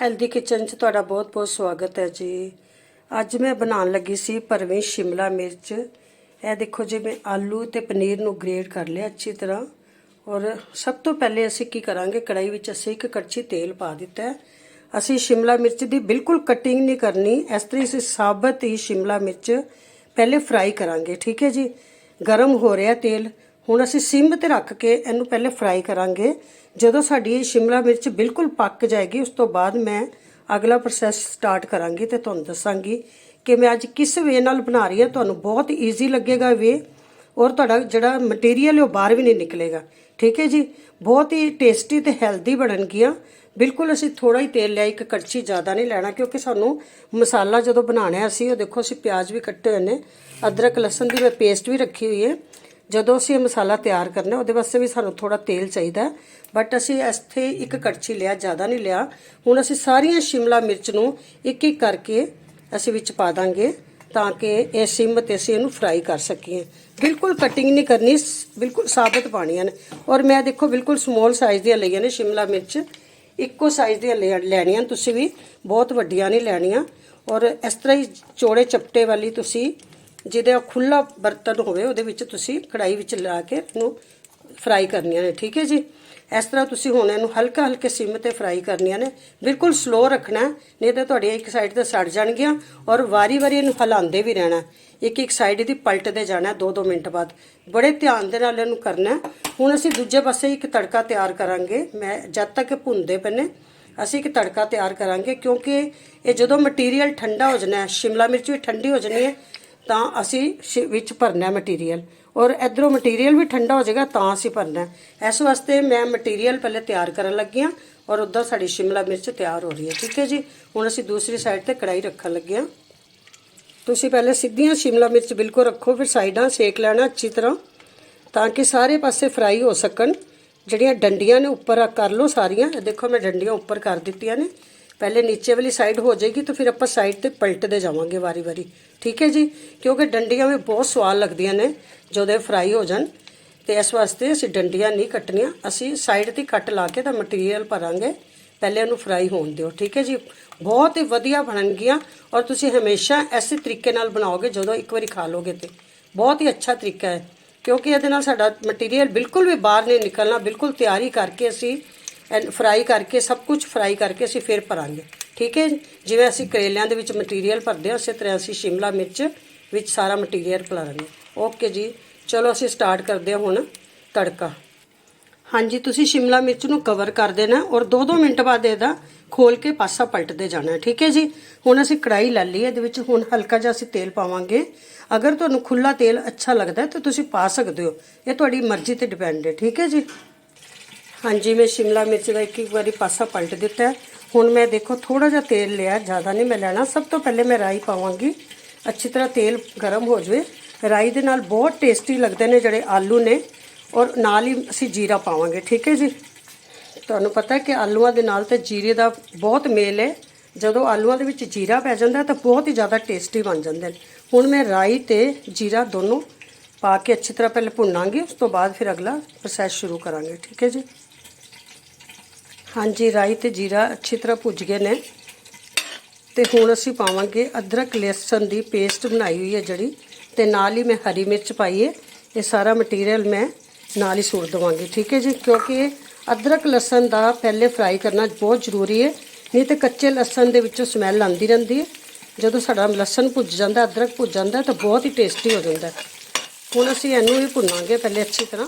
Healthy kitchen 'ਚ ਤੁਹਾਡਾ ਬਹੁਤ-ਬਹੁਤ ਸਵਾਗਤ ਹੈ ਜੀ। ਅੱਜ ਮੈਂ ਬਣਾਉਣ ਲੱਗੀ ਸੀ ਭਰਵੀਂ ਸ਼ਿਮਲਾ ਮਿਰਚ। ਇਹ ਦੇਖੋ ਜੀ, ਮੈਂ ਆਲੂ ਤੇ ਪਨੀਰ ਨੂੰ ਗ੍ਰੇਟ ਕਰ ਲਿਆ ਅੱਛੀ ਤਰ੍ਹਾਂ। ਔਰ ਸਭ ਤੋਂ ਪਹਿਲੇ ਅਸੀਂ ਕੀ ਕਰਾਂਗੇ ਕੜਾਈ ਵਿੱਚ ਅਸੀਂ ਇੱਕ ਕੜਛੀ ਤੇਲ ਪਾ ਦਿੱਤਾ ਅਸੀਂ ਸ਼ਿਮਲਾ ਮਿਰਚ ਦੀ ਬਿਲਕੁਲ ਕਟਿੰਗ ਨਹੀਂ ਕਰਨੀ। ਇਸ ਤਰ੍ਹਾਂ ਅਸੀਂ ਸਾਬਤ ਹੀ ਸ਼ਿਮਲਾ ਮਿਰਚ ਪਹਿਲੇ ਫਰਾਈ ਕਰਾਂਗੇ, ਠੀਕ ਹੈ ਜੀ? ਗਰਮ ਹੋ ਰਿਹਾ ਤੇਲ। ਹੁਣ ਅਸੀਂ ਸਿਮ ਤੇ ਰੱਖ ਕੇ ਇਹਨੂੰ ਪਹਿਲੇ ਫਰਾਈ ਕਰਾਂਗੇ। ਜਦੋਂ ਸਾਡੀ ਇਹ ਸ਼ਿਮਲਾ ਮਿਰਚ ਬਿਲਕੁਲ ਪੱਕ ਜਾਏਗੀ, ਉਸ ਤੋਂ ਬਾਅਦ ਮੈਂ ਅਗਲਾ ਪ੍ਰੋਸੈਸ ਸਟਾਰਟ ਕਰਾਂਗੀ ਤੇ ਤੁਹਾਨੂੰ ਦੱਸਾਂਗੀ ਕਿ ਮੈਂ ਅੱਜ ਕਿਸ ਵੇ ਨਾਲ ਬਣਾ ਰਹੀ ਹਾਂ। ਤੁਹਾਨੂੰ ਬਹੁਤ ਈਜ਼ੀ ਲੱਗੇਗਾ ਵੇ ਔਰ ਤੁਹਾਡਾ ਜਿਹੜਾ ਮਟੀਰੀਅਲ ਹੈ ਉਹ ਬਾਹਰ ਵੀ ਨਹੀਂ ਨਿਕਲੇਗਾ। ਠੀਕ ਹੈ ਜੀ? ਬਹੁਤ ਹੀ ਟੇਸਟੀ ਤੇ ਹੈਲਦੀ ਬਣਨਗੀਆਂ। ਬਿਲਕੁਲ ਅਸੀਂ ਥੋੜਾ ਹੀ ਤੇਲ ਲਿਆ, ਇੱਕ ਕੜਛੀ ਜ਼ਿਆਦਾ ਨਹੀਂ ਲੈਣਾ ਕਿਉਂਕਿ ਸਾਨੂੰ ਮਸਾਲਾ ਜਦੋਂ ਬਣਾਉਣਾ ਹੈ ਅਸੀਂ, ਉਹ ਦੇਖੋ ਅਸੀਂ ਪਿਆਜ਼ ਵੀ ਕੱਟੇ ਹੋਏ ਨੇ, ਅਦਰਕ, ਲਸਣ ਦੀ ਮੈਂ ਪੇਸਟ ਵੀ ਰੱਖੀ ਹੋਈ ਹੈ। ਜਦੋਂ ਅਸੀਂ ਇਹ ਮਸਾਲਾ ਤਿਆਰ ਕਰਨਾ, ਉਹਦੇ ਵਾਸਤੇ ਵੀ ਸਾਨੂੰ ਥੋੜਾ ਤੇਲ ਚਾਹੀਦਾ ਬਟ ਅਸੀਂ ਇੱਥੇ ਇੱਕ ਕੜਛੀ ਲਿਆ, ਜ਼ਿਆਦਾ ਨਹੀਂ ਲਿਆ। ਹੁਣ ਅਸੀਂ ਸਾਰੀਆਂ ਸ਼ਿਮਲਾ ਮਿਰਚ ਨੂੰ ਇੱਕ ਇੱਕ ਕਰਕੇ ਅਸੀਂ ਵਿੱਚ ਪਾ ਦਾਂਗੇ ਤਾਂ ਕਿ ਇਹ ਸਿਮ ਤੇ ਅਸੀਂ ਇਹਨੂੰ ਫਰਾਈ ਕਰ ਸਕੀਏ। ਬਿਲਕੁਲ ਕਟਿੰਗ ਨਹੀਂ ਕਰਨੀ ਬਿਲਕੁਲ ਸਾਬਤ ਪਾਣੀਆਂ ਨੇ। ਔਰ ਮੈਂ ਦੇਖੋ, ਬਿਲਕੁਲ ਸਮਾਲ ਸਾਈਜ਼ ਦੀਆਂ ਲਈਆਂ ਨੇ ਸ਼ਿਮਲਾ ਮਿਰਚ। ਇੱਕੋ ਸਾਈਜ਼ ਦੀਆਂ ਲੈ- ਲੈਣੀਆਂ ਤੁਸੀਂ ਵੀ। ਬਹੁਤ ਵੱਡੀਆਂ ਨਹੀਂ ਲੈਣੀਆਂ। ਔਰ ਇਸ ਤਰ੍ਹਾਂ ਹੀ ਚੌੜੇ ਚਪਟੇ ਵਾਲੀ ਤੁਸੀਂ ਜਿਹਦੇ ਖੁੱਲਾ ਬਰਤਨ ਹੋਵੇ, ਉਹਦੇ ਵਿੱਚ ਤੁਸੀਂ ਕੜਾਈ ਵਿੱਚ ਲਾ ਕੇ ਇਹਨੂੰ ਫਰਾਈ ਕਰਨੀਆਂ ਨੇ, ਠੀਕ ਹੈ ਜੀ? ਇਸ ਤਰ੍ਹਾਂ ਤੁਸੀਂ ਹੁਣ ਇਹਨੂੰ ਹਲਕਾ ਹਲਕੇ ਸਿਮ ਤੇ ਫਰਾਈ ਕਰਨੀਆਂ ਨੇ। ਬਿਲਕੁਲ ਸਲੋ ਰੱਖਣਾ ਨਹੀਂ ਤਾਂ ਤੁਹਾਡੀ ਇੱਕ ਸਾਈਡ ਤੇ ਸੜ ਜਾਣਗੀਆਂ ਔਰ ਵਾਰੀ-ਵਾਰੀ ਇਹਨੂੰ ਹਿਲਾਉਂਦੇ ਵੀ ਰਹਿਣਾ ਇੱਕ ਇੱਕ ਸਾਈਡ ਦੀ ਪਲਟਦੇ ਜਾਣਾ 2-2 ਮਿੰਟ ਬਾਅਦ। ਬੜੇ ਧਿਆਨ ਦੇ ਨਾਲ ਇਹਨੂੰ ਕਰਨਾ ਹੁਣ ਅਸੀਂ ਦੂਜੇ ਪਾਸੇ ਇੱਕ ਤੜਕਾ ਤਿਆਰ ਕਰਾਂਗੇ। ਮੈਂ ਜਦ ਤੱਕ ਇਹ ਭੁੰਨਦੇ ਪਏ ਅਸੀਂ ਇੱਕ ਤੜਕਾ ਤਿਆਰ ਕਰਾਂਗੇ ਕਿਉਂਕਿ ਇਹ ਜਦੋਂ ਮਟੀਰੀਅਲ ਠੰਡਾ ਹੋ ਜਾਣਾ ਹੈ, ਸ਼ਿਮਲਾ ਮਿਰਚ ਵੀ ਠੰਡੀ ਹੋ ਜਾਣੀ ਹੈ ਤਾਂ ਅਸੀਂ ਸ਼ਿ- ਵਿੱਚ ਭਰਨਾ ਮਟੀਰੀਅਲ ਔਰ ਇਧਰੋਂ ਮਟੀਰੀਅਲ ਵੀ ਠੰਡਾ ਹੋ ਜਾਏਗਾ, ਤਾਂ ਅਸੀਂ ਭਰਨਾ ਇਸ ਵਾਸਤੇ ਮੈਂ ਮਟੀਰੀਅਲ ਪਹਿਲੇ ਤਿਆਰ ਕਰਨ ਲੱਗੀ ਹਾਂ ਔਰ ਉੱਧਰ ਸਾਡੀ ਸ਼ਿਮਲਾ ਮਿਰਚ ਤਿਆਰ ਹੋ ਰਹੀ ਹੈ। ਠੀਕ ਹੈ ਜੀ? ਹੁਣ ਅਸੀਂ ਦੂਸਰੀ ਸਾਈਡ ਤੇ ਕੜਾਈ ਰੱਖਣ ਲੱਗੇ ਹਾਂ। ਤੁਸੀਂ ਪਹਿਲੇ ਸਿੱਧੀਆਂ ਸ਼ਿਮਲਾ ਮਿਰਚ ਬਿਲਕੁਲ ਰੱਖੋ, ਫਿਰ ਸਾਈਡਾਂ ਸੇਕ ਲੈਣਾ ਅੱਛੀ ਤਰ੍ਹਾਂ, ਤਾਂ ਕਿ ਸਾਰੇ ਪਾਸੇ ਫਰਾਈ ਹੋ ਸਕਣ। ਜਿਹੜੀਆਂ ਡੰਡੀਆਂ ਨੇ ਉੱਪਰ ਕਰ ਲਓ ਸਾਰੀਆਂ। ਦੇਖੋ ਮੈਂ ਡੰਡੀਆਂ ਉੱਪਰ ਕਰ ਦਿੱਤੀਆਂ ਨੇ। ਪਹਿਲੇ ਨੀਚੇ ਵਾਲੀ ਸਾਈਡ ਹੋ ਜਾਏਗੀ ਤਾਂ ਫਿਰ ਆਪਾਂ ਸਾਈਡ ਤੇ ਪਲਟਦੇ ਜਾਵਾਂਗੇ ਵਾਰੀ-ਵਾਰੀ ਠੀਕ ਹੈ ਜੀ? ਕਿਉਂਕਿ ਡੰਡੀਆਂ ਵੀ ਬਹੁਤ ਸਵਾਦ ਲੱਗਦੀਆਂ ਨੇ, ਜਦੋਂ ਇਹ ਫਰਾਈ ਹੋ ਜਾਣ। ਤੇ ਇਸ ਵਾਸਤੇ ਅਸੀਂ ਡੰਡੀਆਂ ਨਹੀਂ ਕੱਟਣੀਆਂ। ਅਸੀਂ ਸਾਈਡ ਤੇ ਕੱਟ ਲਾ ਕੇ ਤਾਂ ਮਟੀਰੀਅਲ ਭਰਾਂਗੇ। ਪਹਿਲੇ ਉਹਨੂੰ ਫਰਾਈ ਹੋਣ ਦਿਓ। ਠੀਕ ਹੈ ਜੀ? ਬਹੁਤ ਹੀ ਵਧੀਆ ਬਣਨਗੀਆਂ ਔਰ ਤੁਸੀਂ ਹਮੇਸ਼ਾ ਐਸੇ ਤਰੀਕੇ ਨਾਲ ਬਣਾਓਗੇ ਜਦੋਂ ਇੱਕ ਵਾਰੀ ਖਾ ਲੋਗੇ ਤੇ। ਬਹੁਤ ਹੀ ਅੱਛਾ ਤਰੀਕਾ ਹੈ। ਕਿਉਂਕਿ ਇਹਦੇ ਨਾਲ ਸਾਡਾ ਮਟੀਰੀਅਲ ਬਿਲਕੁਲ ਵੀ ਬਾਹਰ ਨਹੀਂ ਨਿਕਲਣਾ। ਬਿਲਕੁਲ ਤਿਆਰੀ ਕਰਕੇ ਅਸੀਂ ਫਰਾਈ ਕਰਕੇ, ਸਭ ਕੁਝ ਫਰਾਈ ਕਰਕੇ ਅਸੀਂ ਫਿਰ ਭਰਾਂਗੇ। ਠੀਕ ਹੈ ਜਿਵੇਂ ਅਸੀਂ ਕਰੇਲਿਆਂ ਦੇ ਵਿੱਚ ਮਟੀਰੀਅਲ ਭਰਦੇ ਹਾਂ, ਉਸੇ ਤਰ੍ਹਾਂ ਅਸੀਂ ਸ਼ਿਮਲਾ ਮਿਰਚ ਵਿੱਚ ਸਾਰਾ ਮਟੀਰੀਅਲ ਭਰਾਂਗੇ ਓਕੇ ਜੀ। ਚਲੋ ਅਸੀਂ ਸਟਾਰਟ ਕਰਦੇ ਹਾਂ ਹੁਣ ਤੜਕਾ। ਹਾਂਜੀ, ਤੁਸੀਂ ਸ਼ਿਮਲਾ ਮਿਰਚ ਨੂੰ ਕਵਰ ਕਰ ਦੇਣਾ ਔਰ 2-2 ਮਿੰਟ ਬਾਅਦ ਇਹਦਾ ਖੋਲ ਕੇ ਪਾਸਾ ਪਲਟਦੇ ਜਾਣਾ ਠੀਕ ਹੈ ਜੀ? ਹੁਣ ਅਸੀਂ ਕੜਾਈ ਲੈ ਲਈ, ਇਹਦੇ ਵਿੱਚ ਹੁਣ ਹਲਕਾ ਜਿਹਾ ਅਸੀਂ ਤੇਲ ਪਾਵਾਂਗੇ। ਅਗਰ ਤੁਹਾਨੂੰ ਖੁੱਲਾ ਤੇਲ ਅੱਛਾ ਲੱਗਦਾ ਤਾਂ ਤੁਸੀਂ ਪਾ ਸਕਦੇ ਹੋ। ਇਹ ਤੁਹਾਡੀ ਮਰਜ਼ੀ ਤੇ ਡਿਪੈਂਡ ਹੈ। ਠੀਕ ਹੈ ਜੀ? ਹਾਂਜੀ, ਮੈਂ ਸ਼ਿਮਲਾ ਮਿਰਚ ਦਾ ਇੱਕ ਇੱਕ ਵਾਰੀ ਪਾਸਾ ਪਲਟ ਦਿੱਤਾ ਹੁਣ ਮੈਂ ਦੇਖੋ ਥੋੜਾ ਜਿਹਾ ਤੇਲ ਲਿਆ, ਜ਼ਿਆਦਾ ਨਹੀਂ ਮੈਂ ਲੈਣਾ। ਸਭ ਤੋਂ ਪਹਿਲੇ ਮੈਂ ਰਾਈ ਪਾਵਾਂਗੀ। ਅੱਛੀ ਤਰ੍ਹਾਂ ਤੇਲ ਗਰਮ ਹੋ ਜਾਵੇ। ਰਾਈ ਦੇ ਨਾਲ ਬਹੁਤ ਟੇਸਟੀ ਲੱਗਦੇ ਨੇ ਜਿਹੜੇ ਆਲੂ ਨੇ। ਔਰ ਨਾਲ ਹੀ ਅਸੀਂ ਜੀਰਾ ਪਾਵਾਂਗੇ, ਠੀਕ ਹੈ ਜੀ? ਤੁਹਾਨੂੰ ਪਤਾ ਕਿ ਆਲੂਆਂ ਦੇ ਨਾਲ ਤੇ ਜੀਰੇ ਦਾ ਬਹੁਤ ਮੇਲ ਹੈ। ਜਦੋਂ ਆਲੂਆਂ ਦੇ ਵਿੱਚ ਜੀਰਾ ਪੈ ਜਾਂਦਾ ਤਾਂ ਬਹੁਤ ਹੀ ਜ਼ਿਆਦਾ ਟੇਸਟੀ ਬਣ ਜਾਂਦੇ ਨੇ। ਹੁਣ ਮੈਂ ਰਾਈ ਤੇ ਜੀਰਾ ਦੋਨੋਂ ਪਾ ਕੇ ਅੱਛੀ ਤਰ੍ਹਾਂ ਪਹਿਲੇ ਭੁੰਨਾਂਗੇ। ਉਸ ਤੋਂ ਬਾਅਦ ਫਿਰ ਅਗਲਾ ਪ੍ਰੋਸੈਸ ਸ਼ੁਰੂ ਕਰਾਂਗੇ, ਠੀਕ ਹੈ ਜੀ? ਹਾਂਜੀ, ਰਾਈ ਤੇ ਜੀਰਾ ਅੱਛੀ ਤਰ੍ਹਾਂ ਭੁੱਜ ਗਏ ਨੇ। ਤੇ ਹੁਣ ਅਸੀਂ ਪਾਵਾਂਗੇ ਅਦਰਕ ਲਸਣ ਦੀ ਪੇਸਟ ਬਣਾਈ ਹੋਈ ਹੈ ਜਿਹੜੀ। ਤੇ ਨਾਲ ਹੀ ਮੈਂ ਹਰੀ ਮਿਰਚ ਪਾਈ ਹੈ। ਇਹ ਸਾਰਾ ਮਟੀਰੀਅਲ ਮੈਂ ਨਾਲ ਹੀ ਸੁੱਟ ਦਵਾਂਗੀ, ਠੀਕ ਹੈ ਜੀ? ਕਿਉਂਕਿ ਅਦਰਕ, ਲਸਣ ਦਾ ਪਹਿਲੇ ਫਰਾਈ ਕਰਨਾ ਬਹੁਤ ਜ਼ਰੂਰੀ ਹੈ। ਨਹੀਂ ਤੇ ਕੱਚੇ ਲਸਣ ਦੇ ਵਿੱਚੋਂ ਸਮੈਲ ਆਉਂਦੀ ਰਹਿੰਦੀ ਹੈ। ਜਦੋਂ ਸਾਡਾ ਲਸਣ ਭੁੱਜ ਜਾਂਦਾ, ਅਦਰਕ ਭੁੱਜ ਜਾਂਦਾ, ਤਾਂ ਬਹੁਤ ਹੀ ਟੇਸਟੀ ਹੋ ਜਾਂਦਾ ਹੁਣ ਅਸੀਂ ਇਹਨੂੰ ਹੀ ਭੁੰਨਾਂਗੇ ਪਹਿਲੇ ਅੱਛੀ ਤਰ੍ਹਾਂ।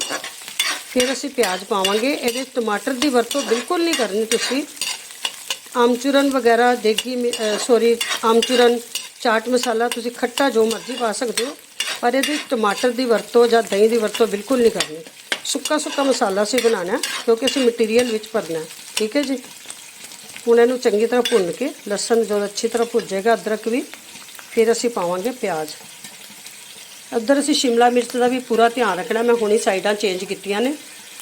ਫਿਰ ਅਸੀਂ ਪਿਆਜ਼ ਪਾਵਾਂਗੇ। ਇਹਦੇ 'ਚ ਟਮਾਟਰ ਦੀ ਵਰਤੋਂ ਬਿਲਕੁਲ ਨਹੀਂ ਕਰਨੀ ਤੁਸੀਂ। ਆਮਚੂਰਨ ਵਗੈਰਾ, ਦੇਗੀ ਸੌਰੀ ਆਮਚੂਰਨ, ਚਾਟ ਮਸਾਲਾ ਤੁਸੀਂ ਖੱਟਾ ਜੋ ਮਰਜ਼ੀ ਪਾ ਸਕਦੇ ਹੋ, ਪਰ ਇਹਦੇ ਟਮਾਟਰ ਦੀ ਵਰਤੋਂ ਜਾਂ ਦਹੀਂ ਦੀ ਵਰਤੋਂ ਬਿਲਕੁਲ ਨਹੀਂ ਕਰਨੀ। ਸੁੱਕਾ ਸੁੱਕਾ ਮਸਾਲਾ ਅਸੀਂ ਬਣਾਉਣਾ ਕਿਉਂਕਿ ਅਸੀਂ ਮਟੀਰੀਅਲ ਵਿੱਚ ਭਰਨਾ ਠੀਕ ਹੈ ਜੀ? ਹੁਣ ਇਹਨੂੰ ਚੰਗੀ ਤਰ੍ਹਾਂ ਭੁੰਨ ਕੇ, ਲਸਣ ਜਦੋਂ ਅੱਛੀ ਤਰ੍ਹਾਂ ਭੁੱਜੇਗਾ ਅਦਰਕ ਵੀ, ਫਿਰ ਅਸੀਂ ਪਾਵਾਂਗੇ ਪਿਆਜ਼। ਉੱਧਰ ਅਸੀਂ ਸ਼ਿਮਲਾ ਮਿਰਚ ਦਾ ਵੀ ਪੂਰਾ ਧਿਆਨ ਰੱਖਣਾ, ਮੈਂ ਹੁਣੀ ਸਾਈਡਾਂ ਚੇਂਜ ਕੀਤੀਆਂ ਨੇ।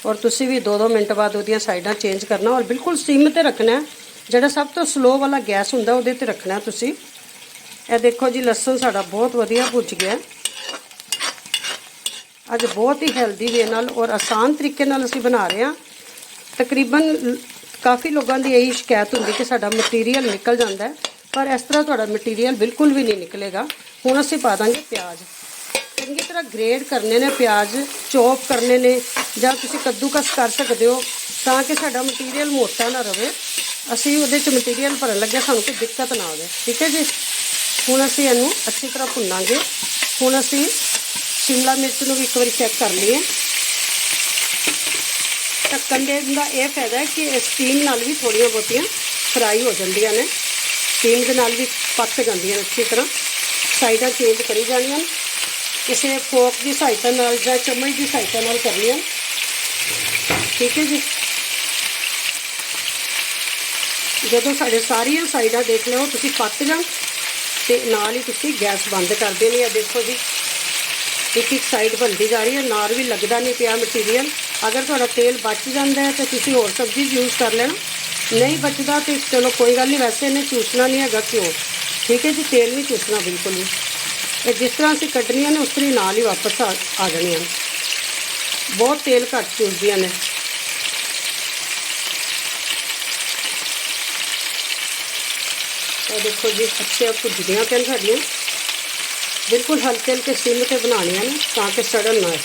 ਔਰ ਤੁਸੀਂ ਵੀ 2-2 ਮਿੰਟ ਬਾਅਦ ਉਹਦੀਆਂ ਸਾਈਡਾਂ ਚੇਂਜ ਕਰਨਾ ਔਰ ਬਿਲਕੁਲ ਸਿਮ ਤੇ ਰੱਖਣਾ ਜਿਹੜਾ ਸਭ ਤੋਂ ਸਲੋ ਵਾਲਾ ਗੈਸ ਹੁੰਦਾ, ਉਹਦੇ ਤੇ ਰੱਖਣਾ ਤੁਸੀਂ। ਇਹ ਦੇਖੋ ਜੀ, ਲਸਣ ਸਾਡਾ ਬਹੁਤ ਵਧੀਆ ਭੁੱਜ ਗਿਆ ਅੱਜ ਬਹੁਤ ਹੀ ਹੈਲਦੀ ਵੇ ਨਾਲ ਔਰ ਆਸਾਨ ਤਰੀਕੇ ਨਾਲ ਅਸੀਂ ਬਣਾ ਰਹੇ ਹਾਂ। ਤਕਰੀਬਨ ਕਾਫੀ ਲੋਕਾਂ ਦੀ ਇਹੀ ਸ਼ਿਕਾਇਤ ਹੁੰਦੀ ਕਿ ਸਾਡਾ ਮਟੀਰੀਅਲ ਨਿਕਲ ਜਾਂਦਾ ਪਰ ਇਸ ਤਰ੍ਹਾਂ ਤੁਹਾਡਾ ਮਟੀਰੀਅਲ ਬਿਲਕੁਲ ਵੀ ਨਹੀਂ ਨਿਕਲੇਗਾ। ਹੁਣ ਅਸੀਂ ਪਾ ਦਾਂਗੇ ਪਿਆਜ਼। ਚੰਗੀ ਤਰ੍ਹਾਂ ਗ੍ਰੇਡ ਕਰਨੇ ਨੇ, ਪਿਆਜ਼ ਚੌਪ ਕਰਨੇ ਨੇ ਜਾਂ ਤੁਸੀਂ ਕੱਦੂਕਸ ਕਰ ਸਕਦੇ ਹੋ ਤਾਂ ਕਿ ਸਾਡਾ ਮਟੀਰੀਅਲ ਮੋਟਾ ਨਾ ਰਵੇ। ਅਸੀਂ ਉਹਦੇ ਚ ਮਟੀਰੀਅਲ ਭਰਨ ਲੱਗਿਆ, ਸਾਨੂੰ ਕੋਈ ਦਿੱਕਤ ਨਾ ਆਵੇ। ਠੀਕ ਹੈ ਜੀ? ਹੁਣ ਅਸੀਂ ਇਹਨੂੰ ਅੱਛੀ ਤਰ੍ਹਾਂ ਭੁੰਨਾਂਗੇ। ਹੁਣ ਅਸੀਂ ਸ਼ਿਮਲਾ ਮਿਰਚ ਨੂੰ ਵੀ ਇੱਕ ਵਾਰੀ ਚੈੱਕ ਕਰ ਲਈਏ। ਢੱਕਣ ਦੇ ਦਾ ਇਹ ਫਾਇਦਾ ਹੈ ਕਿ ਸਟੀਮ ਨਾਲ ਵੀ ਥੋੜੀਆਂ ਬਹੁਤੀਆਂ ਫਰਾਈ ਹੋ ਜਾਂਦੀਆਂ ਨੇ। ਸਟੀਮ ਦੇ ਨਾਲ ਵੀ ਪੱਕ ਜਾਂਦੀਆਂ ਨੇ ਅੱਛੀ ਤਰ੍ਹਾਂ। ਸਾਈਡਾਂ ਚੇਂਜ ਕਰੀ ਜਾਣੀਆਂ ਨੇ। ਕਿਸੇ ਫੋਕ ਦੀ ਸਹਾਇਤਾ ਨਾਲ ਜਾਂ ਚਮਚ ਦੀ ਸਹਾਇਤਾ ਨਾਲ ਕਰਨੀ ਹੈ ਠੀਕ ਹੈ ਜੀ। ਜਦੋਂ ਸਾਡੇ ਸਾਰੀਆਂ ਸਾਈਡਾਂ ਦੇਖ ਲਿਓ, ਤੁਸੀਂ ਪੱਕ ਜਾਣ ਤੇ ਨਾਲ ਹੀ ਤੁਸੀਂ ਗੈਸ ਬੰਦ ਕਰ ਦੇਣੀ ਹੈ ਦੇਖੋ ਜੀ, ਇੱਕ ਇੱਕ ਸਾਈਡ ਬਣਦੀ ਜਾ ਰਹੀ ਹੈ ਨਾਰ ਵੀ ਲੱਗਦਾ ਨਹੀਂ ਪਿਆ ਮਟੀਰੀਅਲ ਅਗਰ ਤੁਹਾਡਾ ਤੇਲ ਬਚ ਜਾਂਦਾ ਹੈ ਤਾਂ ਤੁਸੀਂ ਹੋਰ ਸਬਜ਼ੀ ਯੂਜ਼ ਕਰ ਲੈਣਾ। ਨਹੀਂ ਬਚਦਾ ਤੇ ਚਲੋ ਕੋਈ ਗੱਲ ਨਹੀਂ, ਵੈਸੇ ਇਹਨੇ ਚੂਸਣਾ ਨਹੀਂ ਹੈਗਾ ਘਿਓ। ਠੀਕ ਹੈ ਜੀ, ਤੇਲ ਨਹੀਂ ਚੂਸਣਾ ਬਿਲਕੁਲ ਵੀ। ਇਹ ਜਿਸ ਤਰ੍ਹਾਂ ਅਸੀਂ ਕੱਢਣੀਆਂ ਨੇ, ਉਸ ਤਰ੍ਹਾਂ ਹੀ ਨਾਲ ਹੀ ਵਾਪਸ ਆ ਆ ਜਾਣੀਆਂ ਬਹੁਤ ਤੇਲ ਘੱਟ ਚੂਸਦੀਆਂ ਨੇ। ਇਹ ਦੇਖੋ ਜੀ ਅੱਛੇ ਭੁੱਜਦੀਆਂ ਪੈਣ ਸਾਡੀਆਂ। ਬਿਲਕੁਲ ਹਲਕੇ ਹਲਕੇ ਸਿਮ ਤੇ ਬਣਾਉਣੀਆਂ ਨੇ, ਤਾਂ ਕਿ ਸੜਨ ਨਾ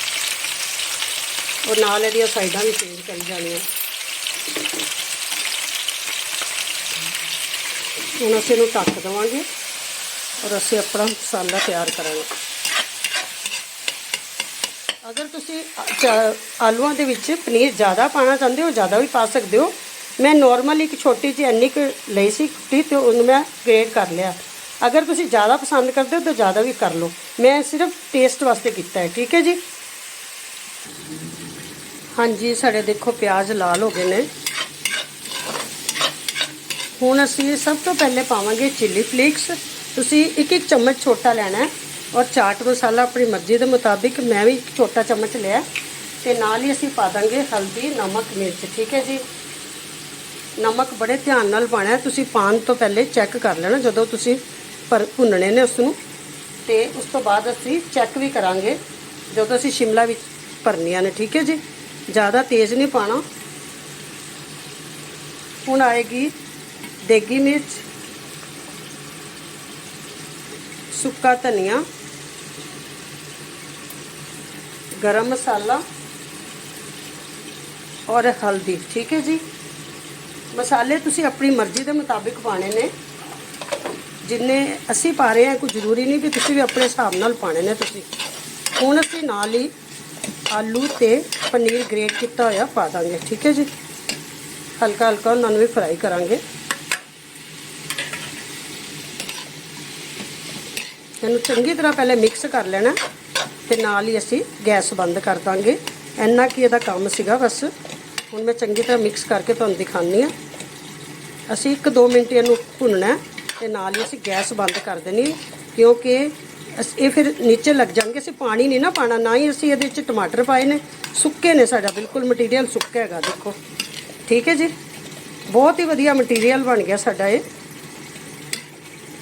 ਔਰ ਨਾਲ ਇਹਦੀਆਂ ਸਾਈਡਾਂ ਵੀ ਚੇਂਜ ਕਰੀ ਜਾਣੀਆਂ। ਹੁਣ ਅਸੀਂ ਇਹਨੂੰ ਢੱਕ ਦੇਵਾਂਗੇ। ਔਰ ਅਸੀਂ ਆਪਣਾ ਮਸਾਲਾ ਤਿਆਰ ਕਰਾਂਗੇ। ਅਗਰ ਤੁਸੀਂ ਆਲੂਆਂ ਦੇ ਵਿੱਚ ਪਨੀਰ ਜ਼ਿਆਦਾ ਪਾਣਾ ਚਾਹੁੰਦੇ ਹੋ, ਜ਼ਿਆਦਾ ਵੀ ਪਾ ਸਕਦੇ ਹੋ। ਮੈਂ ਨਾਰਮਲ ਇੱਕ ਛੋਟੀ ਜਿਹੀ ਇੰਨੀ ਕੁ ਲਈ ਸੀ ਕੁੱਟੀ ਤੇ ਉਹਨੂੰ ਮੈਂ ਗ੍ਰੇਡ ਕਰ ਲਿਆ। ਅਗਰ ਤੁਸੀਂ ਜ਼ਿਆਦਾ ਪਸੰਦ ਕਰਦੇ ਹੋ ਤਾਂ ਜ਼ਿਆਦਾ ਵੀ ਕਰ ਲਓ। ਮੈਂ ਸਿਰਫ ਟੇਸਟ ਵਾਸਤੇ ਕੀਤਾ ਹੈ, ਠੀਕ ਹੈ ਜੀ? ਹਾਂਜੀ, ਸਾਡੇ ਦੇਖੋ ਪਿਆਜ਼ ਲਾਲ ਹੋ ਗਏ ਨੇ। ਹੁਣ ਅਸੀਂ ਸਭ ਤੋਂ ਪਹਿਲੇ ਪਾਵਾਂਗੇ ਚਿੱਲੀ ਫਲੇਕਸ ਤੁਸੀਂ ਇੱਕ ਇੱਕ ਚਮਚ ਛੋਟਾ ਲੈਣਾ ਔਰ ਚਾਟ ਮਸਾਲਾ ਆਪਣੀ ਮਰਜ਼ੀ ਦੇ ਮੁਤਾਬਿਕ ਮੈਂ ਵੀ ਇੱਕ ਛੋਟਾ ਚਮਚ ਲਿਆ ਤੇ ਨਾਲ ਹੀ ਅਸੀਂ ਪਾ ਦਾਂਗੇ ਹਲਦੀ, ਨਮਕ, ਮਿਰਚ, ਠੀਕ ਹੈ ਜੀ? ਨਮਕ ਬੜੇ ਧਿਆਨ ਨਾਲ ਪਾਣਾ ਤੁਸੀਂ ਪਾਣ ਤੋਂ ਪਹਿਲੇ ਚੈੱਕ ਕਰ ਲੈਣਾ ਜਦੋਂ ਤੁਸੀਂ ਪਰ ਭੁੰਨਣੇ ਨੇ ਉਸ ਨੂੰ ਤੇ ਉਸ ਤੋਂ ਬਾਅਦ ਅਸੀਂ ਚੈੱਕ ਵੀ ਕਰਾਂਗੇ ਜਦੋਂ ਅਸੀਂ ਸ਼ਿਮਲਾ ਵਿੱਚ ਭਰਨੀਆਂ ਨੇ, ਠੀਕ ਹੈ ਜੀ? ਜ਼ਿਆਦਾ ਤੇਜ਼ ਨਹੀਂ ਪਾਣਾ ਹੁਣ ਆਏਗੀ ਦੇਗੀ ਮਿਰਚ ਸੁੱਕਾ ਧਨੀਆ, ਗਰਮ ਮਸਾਲਾ ਔਰ ਹਲਦੀ, ਠੀਕ ਹੈ ਜੀ? ਮਸਾਲੇ ਤੁਸੀਂ ਆਪਣੀ ਮਰਜ਼ੀ ਦੇ ਮੁਤਾਬਿਕ ਪਾਣੇ ਨੇ। ਜਿੰਨੇ ਅਸੀਂ ਪਾ ਰਹੇ ਹਾਂ, ਕੋਈ ਜ਼ਰੂਰੀ ਨਹੀਂ ਵੀ ਤੁਸੀਂ ਵੀ ਆਪਣੇ ਹਿਸਾਬ ਨਾਲ ਪਾਣੇ ਨੇ ਤੁਸੀਂ। ਹੁਣ ਅਸੀਂ ਨਾਲ ਹੀ ਆਲੂ ਤੇ ਪਨੀਰ ਗ੍ਰੇਟ ਕੀਤਾ ਹੋਇਆ ਪਾ ਦਾਂਗੇ, ਠੀਕ ਹੈ ਜੀ? ਹਲਕਾ ਹਲਕਾ ਉਹਨਾਂ ਨੂੰ ਵੀ ਫਰਾਈ ਕਰਾਂਗੇ। ਇਹਨੂੰ ਚੰਗੀ ਤਰ੍ਹਾਂ ਪਹਿਲੇ ਮਿਕਸ ਕਰ ਲੈਣਾ ਤੇ ਨਾਲ ਹੀ ਅਸੀਂ ਗੈਸ ਬੰਦ ਕਰ ਦਾਂਗੇ। ਇੰਨਾ ਕੀ ਇਹਦਾ ਕੰਮ ਸੀਗਾ ਬਸ। ਹੁਣ ਮੈਂ ਚੰਗੀ ਤਰ੍ਹਾਂ ਮਿਕਸ ਕਰਕੇ ਤੁਹਾਨੂੰ ਦਿਖਾਉਂਦੀ ਆ ਅਸੀਂ 1-2 ਮਿੰਟ ਇਹਨੂੰ ਭੁੰਨਣਾ ਹੈ ਤੇ ਨਾਲ ਹੀ ਅਸੀਂ ਗੈਸ ਬੰਦ ਕਰ ਦੇਣੀ ਕਿਉਂਕਿ ਅਸ- ਇਹ ਫਿਰ ਨੀਚੇ ਲੱਗ ਜਾਣਗੇ। ਅਸੀਂ ਪਾਣੀ ਨਹੀਂ ਨਾ ਪਾਣਾ ਨਾ ਹੀ ਅਸੀਂ ਇਹਦੇ ਵਿੱਚ ਟਮਾਟਰ ਪਾਏ ਨੇ। ਸੁੱਕੇ ਨੇ ਸਾਡਾ, ਬਿਲਕੁਲ ਮਟੀਰੀਅਲ ਸੁੱਕਾ ਹੈਗਾ, ਦੇਖੋ। ਠੀਕ ਹੈ ਜੀ? ਬਹੁਤ ਹੀ ਵਧੀਆ ਮਟੀਰੀਅਲ ਬਣ ਗਿਆ ਸਾਡਾ ਇਹ।